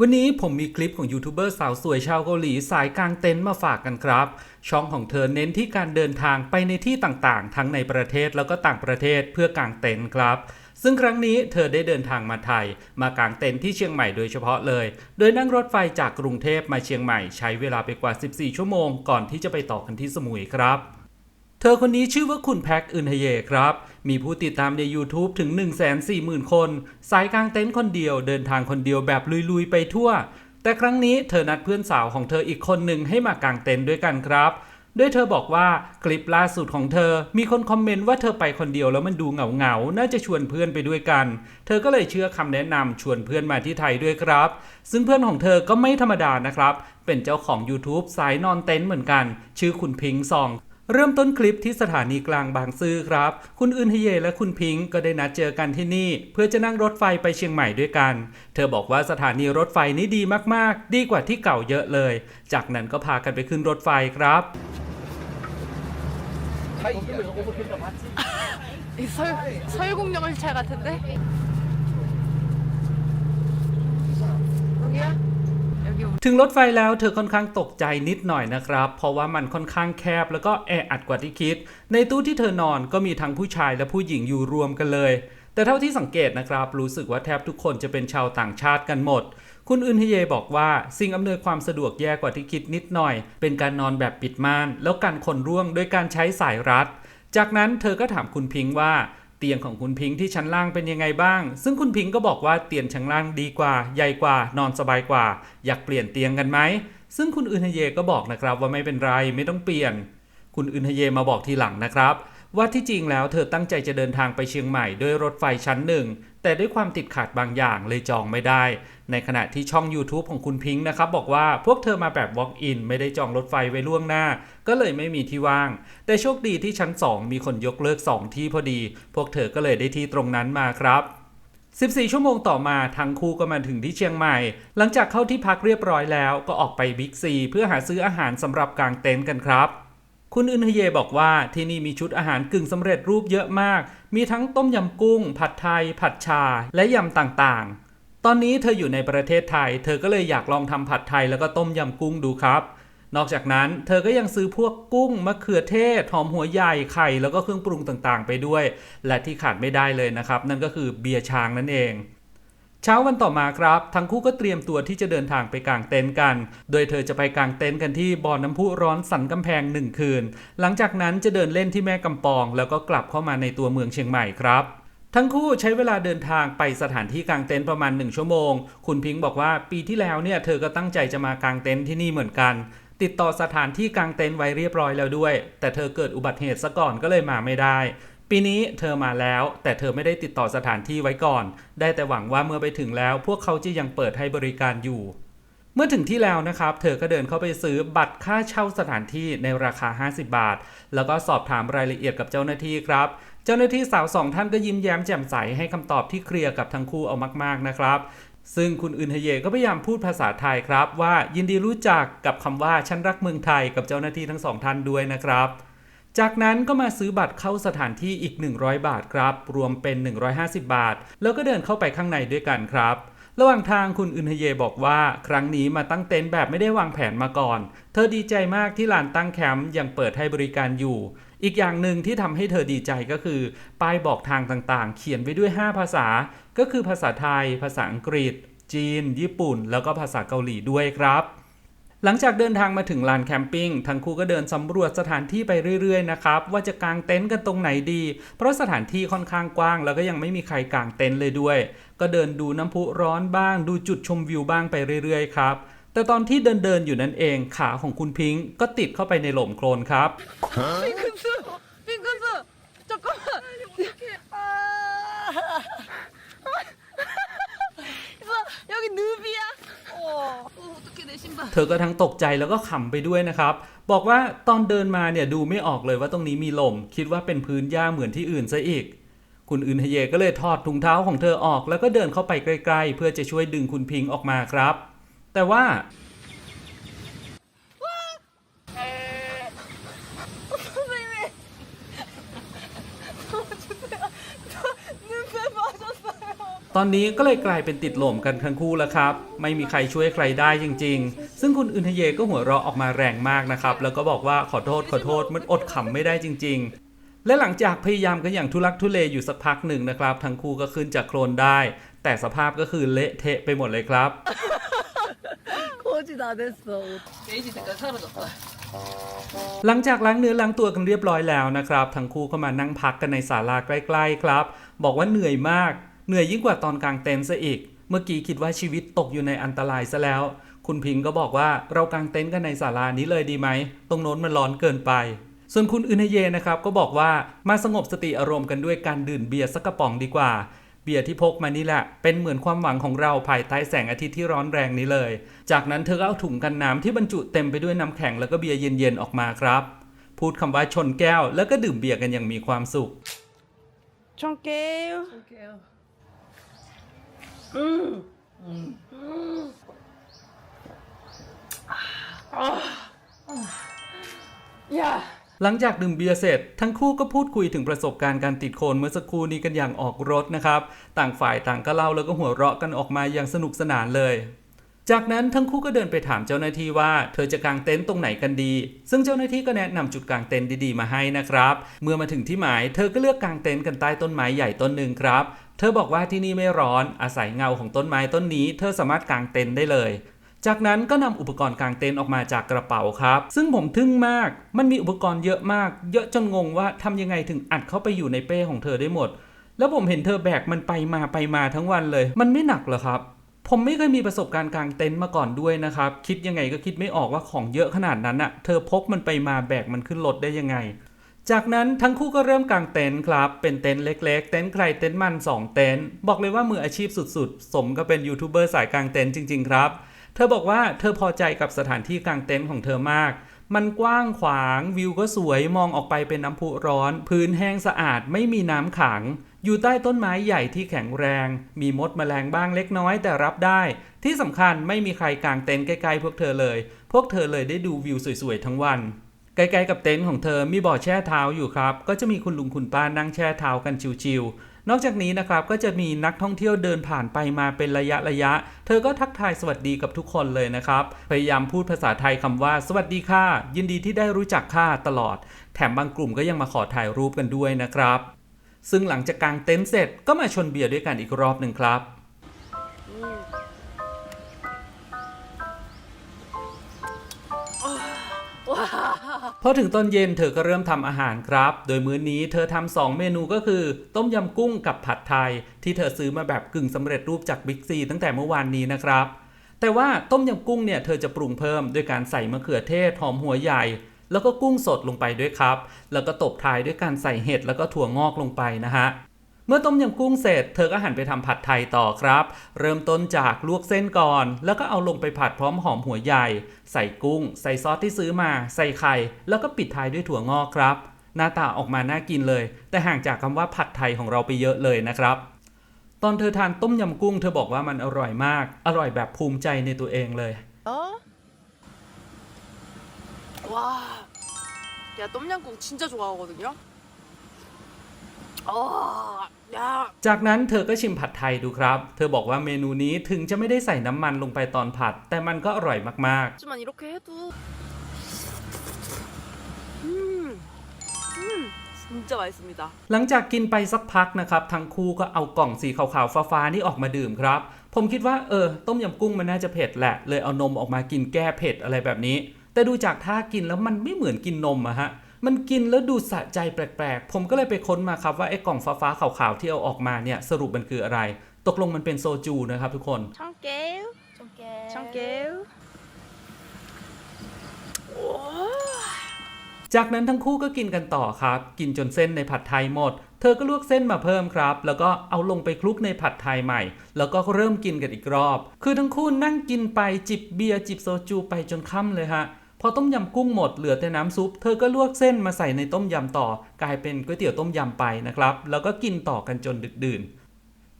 วันนี้ผมมีคลิปของยูทูบเบอร์สาวสวยชาวเกาหลีสายกลางเต็นท์มาฝากกันครับ ช่องของเธอเน้นที่การเดินทางไปในที่ต่างๆ ทั้งในประเทศแล้วก็ต่างประเทศเพื่อกางเต็นท์ครับ ซึ่งครั้งนี้เธอได้เดินทางมาไทย มากางเต็นท์ที่เชียงใหม่โดยเฉพาะเลย โดยนั่งรถไฟจากกรุงเทพมาเชียงใหม่ ใช้เวลาไปกว่า 14 ชั่วโมงก่อนที่จะไปต่อกันที่สมุยครับ ธอคนนี้ชื่อว่าคุณแพ็กอึนเฮเยครับ มีผู้ติดตามใน YouTube ถึง 140,000 คน สายกลางเต็นท์คนเดียวเดินทางคนเดียวแบบลุยๆ ไปทั่ว แต่ครั้งนี้เธอนัดเพื่อนสาวของเธออีกคนหนึ่งให้มากางเต็นท์ด้วยกันครับโดยเธอบอกว่าคลิปล่าสุดของเธอ มีคนคอมเมนต์ว่าเธอไปคนเดียวแล้วมันดูเหงาๆน่าจะชวนเพื่อนไปด้วยกัน เธอก็เลยเชื่อคำแนะนำชวนเพื่อนมาที่ไทยด้วยครับ ซึ่งเพื่อนของเธอก็ไม่ธรรมดานะครับ เป็นเจ้าของ YouTube สายนอนเต็นท์เหมือนกัน ชื่อคุณพิงซอง เริ่มต้นคลิปที่สถานีกลางบางซื่อครับ คุณอึนฮเยและคุณพิงค์ก็ได้นัดเจอกันที่นี่ เพื่อจะนั่งรถไฟไปเชียงใหม่ด้วยกัน เธอบอกว่าสถานีรถไฟนี้ดีมากๆ ดีกว่าที่เก่าเยอะเลย จากนั้นก็พากันไปขึ้นรถไฟครับ 이 설, 설국열차 같은데? ถึงรถไฟแล้วเธอค่อนข้างตกใจนิดหน่อยนะครับ เพราะว่ามันค่อนข้างแคบแล้วก็แออัดกว่าที่คิด ในตู้ที่เธอนอนก็มีทั้งผู้ชายและผู้หญิงอยู่รวมกันเลย แต่เท่าที่สังเกตนะครับ รู้สึกว่าแทบทุกคนจะเป็นชาวต่างชาติกันหมด คุณอึนฮเยบอกว่าสิ่งอำนวยความสะดวกแย่กว่าที่คิดนิดหน่อย เป็นการนอนแบบปิดม่าน แล้วกันคนร่วงโดยการใช้สายรัด จากนั้นเธอก็ถามคุณพิงว่า ตียงของคุณพิงค์ที่ชั้นล่างเป็นยังไงบ้าง ซึ่งคุณพิงค์ก็บอกว่าเตียงชั้นล่างดีกว่า ใหญ่กว่านอนสบายกว่า อยากเปลี่ยนเตียงกันไหม ซึ่งคุณอึนฮเยก็บอกนะครับว่าไม่เป็นไรไม่ต้องเปลี่ยน คุณอึนฮเยมาบอกทีหลังนะครับ ว่าที่จริงแล้วเธอตั้งใจจะเดินทางไปเชียงใหม่ด้วยรถไฟชั้นหนึ่ง แต่ด้วยความติดขัดบางอย่างเลยจองไม่ได้ ในขณะที่ช่อง YouTube ของคุณพิงค์นะครับ บอกว่าพวกเธอมาแบบ Walk in ไม่ได้จองรถไฟไว้ล่วงหน้า ก็เลยไม่มีที่ว่าง แต่โชคดีที่ชั้น 2 มีคนยกเลิก 2 ที่พอดี พวกเธอก็เลยได้ที่ตรงนั้นมาครับ14 ชั่วโมงต่อมาทั้งคู่ก็มาถึงที่เชียงใหม่ หลังจากเข้าที่พักเรียบร้อยแล้วก็ออกไปบิ๊กซีเพื่อหาซื้ออาหารสำหรับกางเต็นท์กันครับ คุณอึนฮเยบอกว่าที่นี่มีชุดอาหารกึ่งสำเร็จรูปเยอะมาก มีทั้งต้มยำกุ้ง ผัดไทย ผัดชา และยำต่างๆ ตอนนี้เธออยู่ในประเทศไทย เธอก็เลยอยากลองทำผัดไทยแล้วก็ต้มยำกุ้งดูครับ นอกจากนั้นเธอก็ยังซื้อพวกกุ้ง มะเขือเทศ หอมหัวใหญ่ ไข่ แล้วก็เครื่องปรุงต่างๆ ไปด้วย และที่ขาดไม่ได้เลยนะครับ นั่นก็คือเบียร์ช้างนั่นเอง เช้าวันต่อมาครับ ทั้งคู่ก็เตรียมตัวที่จะเดินทางไปกางเต็นท์กัน โดยเธอจะไปกางเต็นท์กันที่บ่อน้ำพุร้อนสันกำแพงหนึ่งคืน หลังจากนั้นจะเดินเล่นที่แม่กำปอง แล้วก็กลับเข้ามาในตัวเมืองเชียงใหม่ครับทั้งคู่ใช้เวลาเดินทางไปสถานที่กางเต็นท์ประมาณ 1 ชั่วโมง คุณพิงค์บอกว่าปีที่แล้วเนี่ยเธอก็ตั้งใจจะมากางเต็นท์ที่นี่เหมือนกัน ติดต่อสถานที่กางเต็นท์ไว้เรียบร้อยแล้วด้วย แต่เธอเกิดอุบัติเหตุซะก่อนก็เลยมาไม่ได้ ปีนี้เธอมาแล้ว แต่เธอไม่ได้ติดต่อสถานที่ไว้ก่อน ได้แต่หวังว่าเมื่อไปถึงแล้ว พวกเขาจะยังเปิดให้บริการอยู่ เมื่อถึงที่แล้วนะครับ เธอก็เดินเข้าไปซื้อบัตรค่าเช่าสถานที่ในราคา 50 บาท แล้วก็สอบถามรายละเอียดกับเจ้าหน้าที่ครับเจ้าหน้าที่สาวสองท่านก็ยิ้มแย้มแจ่มใสให้คำตอบที่เคลียร์กับทั้งคู่เอามากๆนะครับซึ่งคุณอึนเฮเยก็พยายามพูดภาษาไทยครับ ว่ายินดีรู้จักกับคำว่าฉันรักเมืองไทยกับเจ้าหน้าที่ทั้งสองท่านด้วยนะครับ จากนั้นก็มาซื้อบัตรเข้าสถานที่อีก 100 บาทครับ รวมเป็น 150 บาท แล้วก็เดินเข้าไปข้างในด้วยกันครับระหว่างทางคุณอึนเฮเยบอกว่าครั้งนี้มาตั้งเต็นท์แบบไม่ได้วางแผนมาก่อน เธอดีใจมากที่ลานตั้งแคมป์ยังเปิดให้บริการอยู่ อีกอย่างหนึ่งที่ทำให้เธอดีใจก็คือ ป้ายบอกทางต่างๆ เขียนไว้ด้วย 5 ภาษา ก็คือภาษาไทย ภาษาอังกฤษ จีน ญี่ปุ่น แล้วก็ภาษาเกาหลีด้วยครับ หลังจากเดินทางมาถึงลานแคมปิ้งทั้งคู่ก็เดินสำรวจสถานที่ไปเรื่อยๆนะครับว่าจะกางเต็นท์กันตรงไหนดี เพราะสถานที่ค่อนข้างกว้าง แล้วก็ยังไม่มีใครกางเต็นท์เลยด้วย ก็เดินดูน้ำพุร้อนบ้าง ดูจุดชมวิวบ้างไปเรื่อยๆครับแต่ตอนที่เดินเดินๆอยู่นั่นเองขาของคุณพิงค์ก็ติดเข้าไปในหล่มโคลนครับ ธอก็ทั้งตกใจแล้วก็ขำไปด้วยนะครับ บอกว่าตอนเดินมาเนี่ยดูไม่ออกเลยว่าตรงนี้มีลม คิดว่าเป็นพื้นหญ้าเหมือนที่อื่นซะอีก คุณอึนเฮเยก็เลยถอดถุงเท้าของเธอออก แล้วก็เดินเข้าไปใกล้ๆ เพื่อจะช่วยดึงคุณพิงออกมาครับ แต่ว่า ตอนนี้ก็เลยกลายเป็นติดหล่มกันทั้งคู่แล้วครับ ไม่มีใครช่วยใครได้จริง ๆ ซึ่งคุณอึนทเยก็หัวเราะออกมาแรงมากนะครับ แล้วก็บอกว่าขอโทษขอโทษมันอดขำไม่ได้จริง ๆ และหลังจากพยายามกันอย่างทุลักทุเลอยู่สักพักหนึ่งนะครับ ทั้งคู่ก็ขึ้นจากโคลนได้ แต่สภาพก็คือเละเทะไปหมดเลยครับหลังจากล้างเนื้อล้างตัวกันเรียบร้อยแล้วนะครับ ทั้งคู่ก็มานั่งพักกันในศาลาใกล้ ๆ ครับ บอกว่าเหนื่อยมาก เหนื่อยยิ่งกว่าตอนกลางเต็นท์ซะอีก เมื่อกี้คิดว่าชีวิตตกอยู่ในอันตรายซะแล้ว คุณพิงก็บอกว่าเรากางเต็นท์กันในศาลานี้เลยดีไหม ตรงโน้นมันร้อนเกินไป ส่วนคุณอึนเยนะครับก็บอกว่ามาสงบสติอารมณ์กันด้วยการดื่มเบียร์สักกระป๋องดีกว่าเบียร์ที่พกมานี่แหละ เป็นเหมือนความหวังของเราภายใต้แสงอาทิตย์ที่ร้อนแรงนี้เลย จากนั้นเธอก็เอาถุงกันน้ำที่บรรจุเต็มไปด้วยน้ำแข็งแล้วก็เบียร์เย็นๆออกมาครับ พูดคำว่าชนแก้วแล้วก็ดื่มเบียร์กันอย่างมีความสุข ชนแก้วชนแก้ว หลังจากดื่มเบียร์เสร็จ ทั้งคู่ก็พูดคุยถึงประสบการณ์การติดโคนเมื่อสักครู่นี้กันอย่างออกรถนะครับ ต่างฝ่ายต่างก็เล่าแล้วก็หัวเราะกันออกมาอย่างสนุกสนานเลย จากนั้นทั้งคู่ก็เดินไปถามเจ้าหน้าที่ว่าเธอจะกางเต็นท์ตรงไหนกันดี ซึ่งเจ้าหน้าที่ก็แนะนำจุดกางเต็นท์ดีๆมาให้นะครับ เมื่อมาถึงที่หมายเธอก็เลือกกางเต็นท์กันใต้ต้นไม้ใหญ่ต้นหนึ่งครับ เธอบอกว่าที่นี่ไม่ร้อน อาศัยเงาของต้นไม้ต้นนี้ เธอสามารถกางเต็นท์ได้เลยจากนั้นก็นำอุปกรณ์กางเต็นท์ออกมาจากกระเป๋าครับ ซึ่งผมทึ่งมาก มันมีอุปกรณ์เยอะมาก เยอะจนงงว่าทำยังไงถึงอัดเข้าไปอยู่ในเป้ของเธอได้หมด แล้วผมเห็นเธอแบกมันไปมาไปมาทั้งวันเลย มันไม่หนักเหรอครับ ผมไม่เคยมีประสบการณ์กางเต็นท์มาก่อนด้วยนะครับ คิดยังไงก็คิดไม่ออกว่าของเยอะขนาดนั้นอะเธอพกมันไปมาแบกมันขึ้นรถได้ยังไง จากนั้นทั้งคู่ก็เริ่มกางเต็นท์ครับ เป็นเต็นท์เล็กๆ เต็นท์ใครเต็นท์มัน 2 เต็นท์ บอกเลยว่ามืออาชีพสุดๆ สมก็เป็นยูทูบเบอร์สายกางเต็นท์จริงๆ ครับ เธอบอกว่าเธอพอใจกับสถานที่กางเต็นท์ของเธอมาก มันกว้างขวางวิวก็สวยมองออกไปเป็นน้ำพุร้อน พื้นแห้งสะอาดไม่มีน้ำขัง อยู่ใต้ต้นไม้ใหญ่ที่แข็งแรง มีมดแมลงบ้างเล็กน้อยแต่รับได้ ที่สำคัญไม่มีใครกางเต็นท์ใกล้ๆพวกเธอเลย พวกเธอเลยได้ดูวิวสวยๆทั้งวัน ใกล้ๆกับเต็นท์ของเธอมีบ่อแช่เท้าอยู่ครับ ก็จะมีคุณลุงคุณป้านั่งแช่เท้ากันชิวๆนอกจากนี้นะครับก็จะมีนักท่องเที่ยวเดินผ่านไปมาเป็นระยะระยะ เธอก็ทักทายสวัสดีกับทุกคนเลยนะครับ พยายามพูดภาษาไทยคำว่า สวัสดีค่ะ ยินดีที่ได้รู้จักค่ะตลอด แถมบางกลุ่มก็ยังมาขอถ่ายรูปกันด้วยนะครับ ซึ่งหลังจากกางเต็นท์เสร็จก็มาชนเบียร์ด้วยกันอีกรอบหนึ่งครับ พอถึงตอนเย็นเธอก็เริ่มทำอาหารครับ โดยมื้อนี้เธอทำสองเมนูก็คือ ต้มยำกุ้งกับผัดไทย ที่เธอซื้อมาแบบกึ่งสำเร็จรูปจากบิ๊กซีตั้งแต่เมื่อวานนี้นะครับ แต่ว่าต้มยำกุ้งเนี่ยเธอจะปรุงเพิ่มด้วยการใส่มะเขือเทศหอมหัวใหญ่ แล้วก็กุ้งสดลงไปด้วยครับ แล้วก็ตบท้ายด้วยการใส่เห็ดแล้วก็ถั่วงอกลงไปนะฮะเมื่อต้มยำกุ้งเสร็จ เธอก็หันไปทำผัดไทยต่อครับ เริ่มต้นจากลวกเส้นก่อน แล้วก็เอาลงไปผัดพร้อมหอมหัวใหญ่ ใส่กุ้ง ใส่ซอสที่ซื้อมา ใส่ไข่ แล้วก็ปิดท้ายด้วยถั่วงอกครับ หน้าตาออกมาน่ากินเลย แต่ห่างจากคำว่าผัดไทยของเราไปเยอะเลยนะครับ ตอนเธอทานต้มยำกุ้ง เธอบอกว่ามันอร่อยมาก อร่อยแบบภูมิใจในตัวเองเลย 어? 와. 야, 똠양꿍 진짜 좋아하거든요. 어. 야. จากนั้นเธอก็ชิมผัดไทยดูครับ เธอบอกว่าเมนูนี้ถึงจะไม่ได้ใส่น้ำมันลงไปตอนผัด แต่มันก็อร่อยมากๆ 하지만 이렇게 해도 음. 음. 진짜 맛있습니다. หลังจากกินไปสักพักนะครับ ทั้งคู่ก็เอากล่องสีขาวๆฟ้าๆนี่ออกมาดื่มครับ ผมคิดว่าเออ ต้มยำกุ้งมันน่าจะเผ็ดแหละ เลยเอานมออกมากินแก้เผ็ดอะไรแบบนี้ แต่ดูจากท่ากินแล้วมันไม่เหมือนกินนมอะฮะมันกินแล้วดูสะใจแปลกๆ ผมก็เลยไปค้นมาครับว่าไอ้กล่องฟ้าๆขาวๆที่เอาออกมาเนี่ยสรุปมันคืออะไร ตกลงมันเป็นโซจูนะครับทุกคนช่องเกลช่องเกลช่องเกลจากนั้นทั้งคู่ก็กินกันต่อครับ กินจนเส้นในผัดไทยหมด เธอก็ลวกเส้นมาเพิ่มครับ แล้วก็เอาลงไปคลุกในผัดไทยใหม่ แล้วก็เริ่มกินกันอีกรอบ คือทั้งคู่นั่งกินไปจิบเบียร์จิบโซจูไปจนค่ำเลยฮะ พอต้มยำกุ้งหมดเหลือแต่น้ำซุป เธอก็ลวกเส้นมาใส่ในต้มยำต่อกลายเป็นก๋วยเตี๋ยวต้มยำไปนะครับ แล้วก็กินต่อกันจนดึกดื่น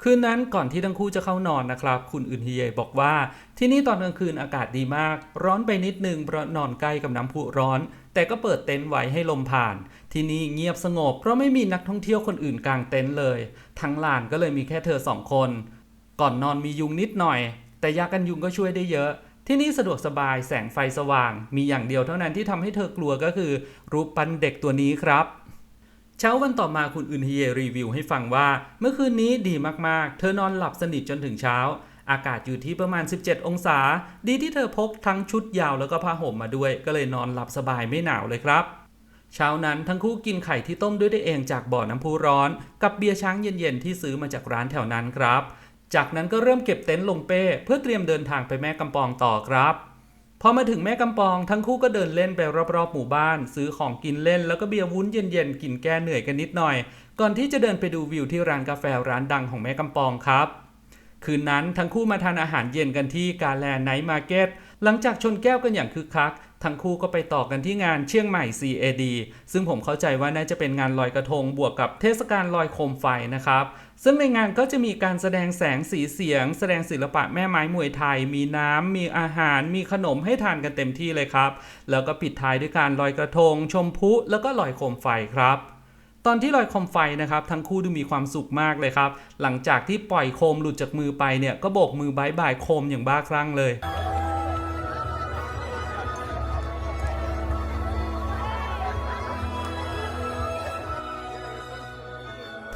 คืนนั้นก่อนที่ทั้งคู่จะเข้านอนนะครับ คุณอึนฮีเยบอกว่า ที่นี่ตอนกลางคืนอากาศดีมาก ร้อนไปนิดนึงเพราะนอนใกล้กับน้ำพุร้อน แต่ก็เปิดเต็นท์ไว้ให้ลมผ่าน ที่นี่เงียบสงบ เพราะไม่มีนักท่องเที่ยวคนอื่นกลางเต็นท์เลย ทั้งลานก็เลยมีแค่เธอสองคน ก่อนนอนมียุงนิดหน่อย แต่ยากันยุงก็ช่วยได้เยอะ ที่นี่สะดวกสบายแสงไฟสว่าง มีอย่างเดียวเท่านั้นที่ทำให้เธอกลัวก็คือ รูปปั้นเด็กตัวนี้ครับเช้าวันต่อมาคุณอึนเฮียรีวิวให้ฟังว่า เมื่อคืนนี้ดีมากๆ เธอนอนหลับสนิทจนถึงเช้า อากาศอยู่ที่ประมาณ 17 องศา ดีที่เธอพกทั้งชุดยาวแล้วก็ผ้าห่มมาด้วย ก็เลยนอนหลับสบายไม่หนาวเลยครับ เช้านั้นทั้งคู่กินไข่ที่ต้มด้วยตัวเองจากบ่อน้ำพุร้อน กับเบียร์ช้างเย็นๆที่ซื้อมาจากร้านแถวนั้นครับ จากนั้นก็เริ่มเก็บเต็นท์ลงเป้เพื่อเตรียมเดินทางไปแม่กำปองต่อครับพอมาถึงแม่กำปองทั้งคู่ก็เดินเล่นไปรอบๆหมู่บ้าน ซื้อของกินเล่น แล้วก็เบียร์วุ้นเย็นๆกินแก้เหนื่อยกันนิดหน่อย ก่อนที่จะเดินไปดูวิวที่ร้านกาแฟร้านดังของแม่กำปองครับ คืนนั้นทั้งคู่มาทานอาหารเย็นกันที่กาแลนไนท์มาร์เก็ตหลังจากชนแก้วกันอย่างคึกคัก ทั้งคู่ก็ไปต่อกันที่งานเชียงใหม่ CAD ซึ่งผมเข้าใจว่าน่าจะเป็นงานลอยกระทงบวกกับเทศกาลลอยโคมไฟนะครับ ซึ่งในงานก็จะมีการแสดงแสงสีเสียง แสดงศิลปะแม่ไม้มวยไทย มีน้ำ มีอาหาร มีขนมให้ทานกันเต็มที่เลยครับ แล้วก็ปิดท้ายด้วยการลอยกระทง ชมพลุแล้วก็ลอยโคมไฟครับตอนที่ลอยโคมไฟนะครับทั้งคู่ดูมีความสุขมากเลยครับ หลังจากที่ปล่อยโคมหลุดจากมือไปเนี่ยก็โบกมือบายบายโคมอย่างบ้าคลั่งเลย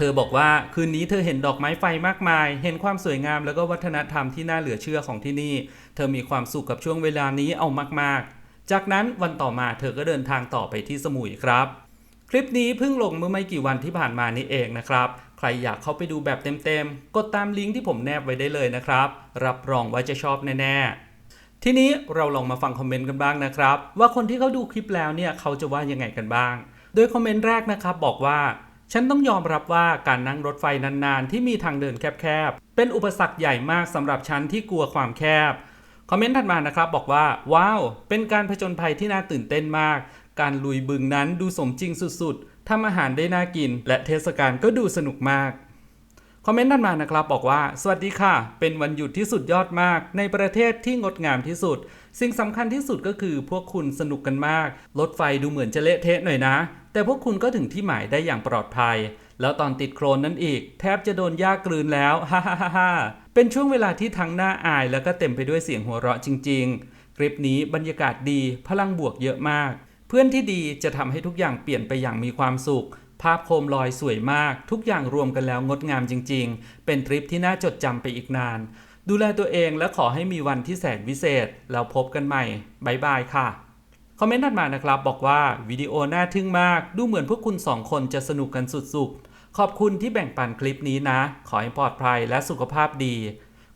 เธอบอกว่าคืนนี้เธอเห็นดอกไม้ไฟมากมาย เห็นความสวยงามแล้วก็วัฒนธรรมที่น่าเหลือเชื่อของที่นี่ เธอมีความสุขกับช่วงเวลานี้เอามากๆ จากนั้นวันต่อมาเธอก็เดินทางต่อไปที่สมุยครับ คลิปนี้เพิ่งลงเมื่อไม่กี่วันที่ผ่านมานี้เองนะครับ ใครอยากเข้าไปดูแบบเต็มๆ กดตามลิงก์ที่ผมแนบไว้ได้เลยนะครับ รับรองว่าจะชอบแน่ๆทีนี้เราลองมาฟังคอมเมนต์กันบ้างนะครับ ว่าคนที่เขาดูคลิปแล้วเนี่ยเขาจะว่ายังไงกันบ้าง โดยคอมเมนต์แรกนะครับบอกว่า ฉันต้องยอมรับว่าการนั่งรถไฟนานๆ ที่มีทางเดินแคบๆ เป็นอุปสรรคใหญ่มากสำหรับฉันที่กลัวความแคบ คอมเมนต์ถัดมานะครับบอกว่า ว้าว เป็นการผจญภัยที่น่าตื่นเต้นมาก การลุยบึงนั้นดูสมจริงสุดๆทำอาหารได้น่ากิน และเทศกาลก็ดูสนุกมาก คอมเมนต์ถัดมานะครับบอกว่า สวัสดีค่ะ เป็นวันหยุดที่สุดยอดมาก ในประเทศที่งดงามที่สุด สิ่งสำคัญที่สุดก็คือพวกคุณสนุกกันมาก รถไฟดูเหมือนจะเละเทะหน่อยนะ แต่พวกคุณก็ถึงที่หมายได้อย่างปลอดภัย แล้วตอนติดโครนนั้นอีก แทบจะโดนหญ้ากลืนแล้วฮ่าฮ่าฮ่าเป็นช่วงเวลาที่ทั้งน่าอาย แล้วก็เต็มไปด้วยเสียงหัวเราะจริง ๆ คลิปนี้บรรยากาศดีพลังบวกเยอะมาก เพื่อนที่ดีจะทำให้ทุกอย่างเปลี่ยนไปอย่างมีความสุข ภาพโคมลอยสวยมาก ทุกอย่างรวมกันแล้วงดงามจริง ๆ เป็นทริปที่น่าจดจำไปอีกนาน ดูแลตัวเองและขอให้มีวันที่แสนวิเศษแล้วพบกันใหม่บายบายค่ะ คอมเมนต์ถัดมานะครับ บอกว่าวิดีโอน่าทึ่งมาก ดูเหมือนพวกคุณสองคนจะสนุกกันสุดๆ ขอบคุณที่แบ่งปันคลิปนี้นะ ขอให้ปลอดภัยและสุขภาพดี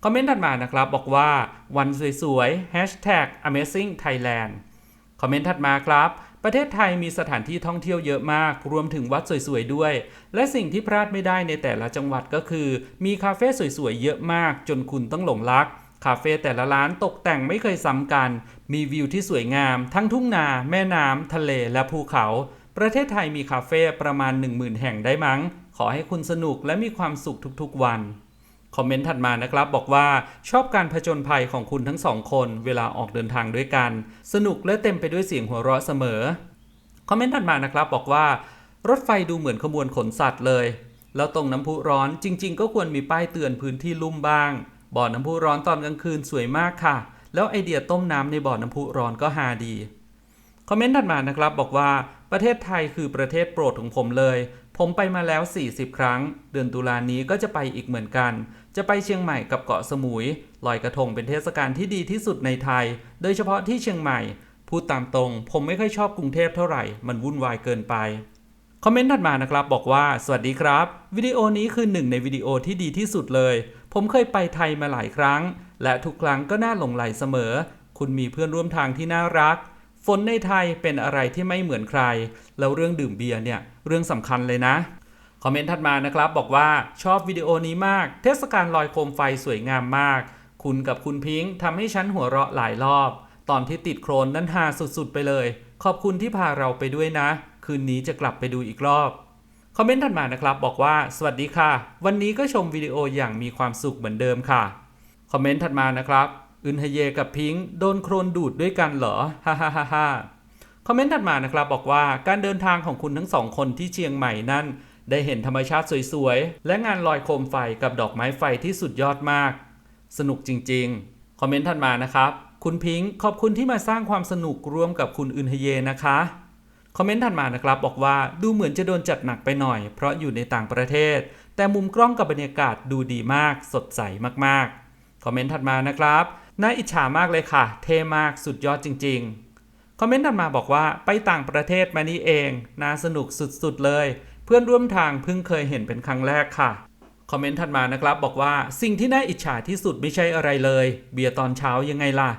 คอมเมนต์ถัดมานะครับบอกว่าวันสวยๆ hashtag amazing thailand คอมเมนต์ถัดมาครับ ประเทศไทยมีสถานที่ท่องเที่ยวเยอะมาก รวมถึงวัดสวยๆด้วย และสิ่งที่พลาดไม่ได้ในแต่ละจังหวัดก็คือ มีคาเฟ่สวยๆเยอะมาก จนคุณต้องหลงรัก คาเฟ่แต่ละร้านตกแต่งไม่เคยซ้ำกัน มีวิวที่สวยงาม ทั้งทุ่งนา แม่น้ำ ทะเลและภูเขา ประเทศไทยมีคาเฟ่ประมาณ 10,000 แห่งได้มั้ง ขอให้คุณสนุกและมีความสุขทุกๆวัน คอมเมนต์ถัดมานะครับบอกว่าชอบการผจญภัยของคุณทั้งสองคน เวลาออกเดินทางด้วยกัน สนุกและเต็มไปด้วยเสียงหัวเราะเสมอ คอมเมนต์ถัดมานะครับบอกว่ารถไฟดูเหมือนขบวนขนสัตว์เลย แล้วตรงน้ำพุร้อนจริง ๆ ก็ควรมีป้ายเตือนพื้นที่ลุ่มบ้าง บ่อน้ำพุร้อนตอนกลางคืนสวยมากค่ะ แล้วไอเดียต้มน้ำในบ่อน้ำพุร้อนก็ฮาดี คอมเมนต์ถัดมานะครับบอกว่าประเทศไทยคือประเทศโปรดของผมเลย ผมไปมาแล้ว 40 ครั้ง เดือนตุลานี้ก็จะไปอีกเหมือนกัน จะไปเชียงใหม่กับเกาะสมุย ลอยกระทงเป็นเทศกาลที่ดีที่สุดในไทย โดยเฉพาะที่เชียงใหม่ พูดตามตรง ผมไม่ค่อยชอบกรุงเทพเท่าไหร่ มันวุ่นวายเกินไป คอมเมนต์ถัดมานะครับบอกว่า สวัสดีครับ วิดีโอนี้คือหนึ่งในวิดีโอที่ดีที่สุดเลย ผมเคยไปไทยมาหลายครั้ง และทุกครั้งก็น่าหลงไหลเสมอ คุณมีเพื่อนร่วมทางที่น่ารัก ฝนในไทยเป็นอะไรที่ไม่เหมือนใคร แล้วเรื่องดื่มเบียร์เนี่ยเรื่องสำคัญเลยนะ คอมเมนต์ถัดมานะครับบอกว่าชอบวิดีโอนี้มาก เทศกาลลอยโคมไฟสวยงามมาก คุณกับคุณพิงค์ทำให้ฉันหัวเราะหลายรอบ ตอนที่ติดโครนนั้นฮาสุดๆไปเลย ขอบคุณที่พาเราไปด้วยนะ คืนนี้จะกลับไปดูอีกรอบ คอมเมนต์ถัดมานะครับ บอกว่าสวัสดีค่ะ วันนี้ก็ชมวิดีโออย่างมีความสุขเหมือนเดิมค่ะ คอมเมนต์ถัดมานะครับอึนฮเยกับพิงค์โดนโครนดูดด้วยกันเหรอฮ่าฮ่าฮ่าฮ่าคอมเมนต์ถัดมานะครับบอกว่าการเดินทางของคุณทั้งสองคนที่เชียงใหม่นั้น ได้เห็นธรรมชาติสวยๆ และงานลอยโคมไฟกับดอกไม้ไฟที่สุดยอดมาก สนุกจริงๆ คอมเมนต์ถัดมานะครับ คุณพิงค์ขอบคุณที่มาสร้างความสนุกร่วมกับคุณอึนฮเยนะคะ คอมเมนต์ถัดมานะครับบอกว่าดูเหมือนจะโดนจัดหนักไปหน่อย เพราะอยู่ในต่างประเทศ แต่มุมกล้องกับบรรยากาศดูดีมาก สดใสมากๆ คอมเมนต์ถัดมานะครับน่าอิจฉามากเลยค่ะ เท่มากสุดยอดจริง ๆ คอมเมนต์ถัดมาบอกว่าไปต่างประเทศมานี่เองน่าสนุกสุดๆเลย เพื่อนร่วมทางเพิ่งเคยเห็นเป็นครั้งแรกค่ะคอมเมนต์ถัดมานะครับบอกว่าสิ่งที่น่าอิจฉาที่สุดไม่ใช่อะไรเลย เบียร์ตอนเช้ายังไงล่ะ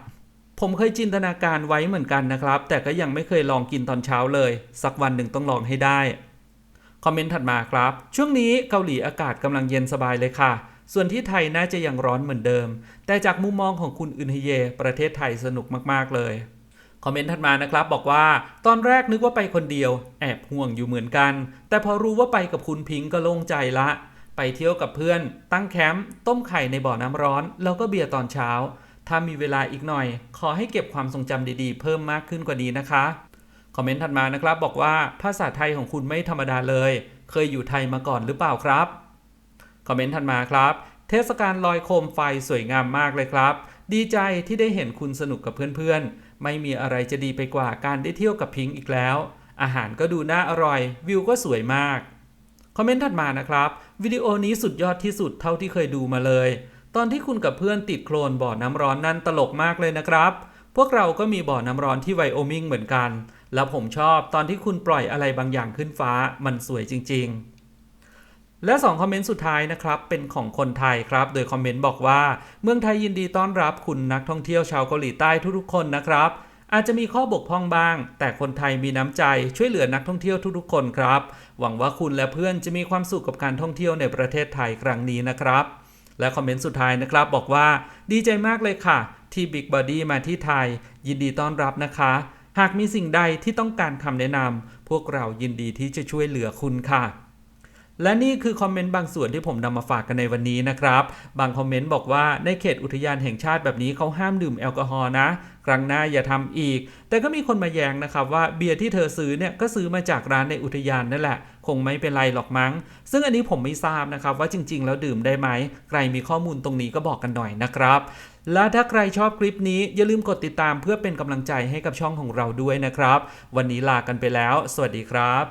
ผมเคยจินตนาการไว้เหมือนกันนะครับ แต่ก็ยังไม่เคยลองกินตอนเช้าเลย สักวันหนึ่งต้องลองให้ได้ คอมเมนต์ถัดมาครับ ช่วงนี้เกาหลีอากาศกำลังเย็นสบายเลยค่ะ ส่วนที่ไทยน่าจะยังร้อนเหมือนเดิม แต่จากมุมมองของคุณอึนเฮเย ประเทศไทยสนุกมากๆเลย คอมเมนต์ถัดมานะครับบอกว่า ตอนแรกนึกว่าไปคนเดียว แอบห่วงอยู่เหมือนกัน แต่พอรู้ว่าไปกับคุณพิงก็โล่งใจละ ไปเที่ยวกับเพื่อน ตั้งแคมป์ต้มไข่ในบ่อน้ำร้อน แล้วก็เบียร์ตอนเช้า ถ้ามีเวลาอีกหน่อย ขอให้เก็บความทรงจำดีๆ เพิ่มมากขึ้นกว่านี้นะคะ คอมเมนต์ถัดมานะครับ บอกว่าภาษาไทยของคุณไม่ธรรมดาเลย เคยอยู่ไทยมาก่อนหรือเปล่าครับ คอมเมนต์ถัดมาครับ เทศกาลลอยโคมไฟสวยงามมากเลยครับ ดีใจที่ได้เห็นคุณสนุกกับเพื่อนๆ ไม่มีอะไรจะดีไปกว่าการได้เที่ยวกับพิงค์อีกแล้ว อาหารก็ดูน่าอร่อย วิวก็สวยมาก คอมเมนต์ถัดมานะครับ วิดีโอนี้สุดยอดที่สุดเท่าที่เคยดูมาเลย ตอนที่คุณกับเพื่อนติดโคลนบ่อน้ำร้อนนั้นตลกมากเลยนะครับ พวกเราก็มีบ่อน้ำร้อนที่ไวโอมิงเหมือนกัน แล้วผมชอบตอนที่คุณปล่อยอะไรบางอย่างขึ้นฟ้ามันสวยจริง ๆ และ 2 คอมเมนต์สุดท้ายนะครับ เป็นของคนไทยครับ โดยคอมเมนต์บอกว่า เมืองไทยยินดีต้อนรับคุณนักท่องเที่ยวชาวเกาหลีใต้ทุกๆ คนนะครับอาจจะมีข้อบกพร่องบ้าง แต่คนไทยมีน้ำใจช่วยเหลือนักท่องเที่ยวทุกๆคนครับ หวังว่าคุณและเพื่อนจะมีความสุขกับการท่องเที่ยวในประเทศไทยครั้งนี้นะครับ และคอมเมนต์สุดท้ายนะครับบอกว่าดีใจมากเลยค่ะ ที่ Big Body มาที่ไทย ยินดีต้อนรับนะคะ หากมีสิ่งใดที่ต้องการคำแนะนำพวกเรายินดีที่จะช่วยเหลือคุณค่ะ และนี่คือคอมเมนต์บางส่วนที่ผมนำมาฝากกันในวันนี้นะครับ บางคอมเมนต์บอกว่าในเขตอุทยานแห่งชาติแบบนี้เขาห้ามดื่มแอลกอฮอล์นะ ครั้งหน้าอย่าทำอีก แต่ก็มีคนมาแย้งนะครับว่าเบียร์ที่เธอซื้อเนี่ยก็ซื้อมาจากร้านในอุทยานนั่นแหละ คงไม่เป็นไรหรอกมั้ง ซึ่งอันนี้ผมไม่ทราบนะครับว่าจริง ๆ แล้วดื่มได้ไหม ใครมีข้อมูลตรงนี้ก็บอกกันหน่อยนะครับและถ้าใครชอบคลิปนี้อย่าลืมกดติดตามเพื่อเป็นกำลังใจให้กับช่องของเราด้วยนะครับ วันนี้ลากันไปแล้ว สวัสดีครับ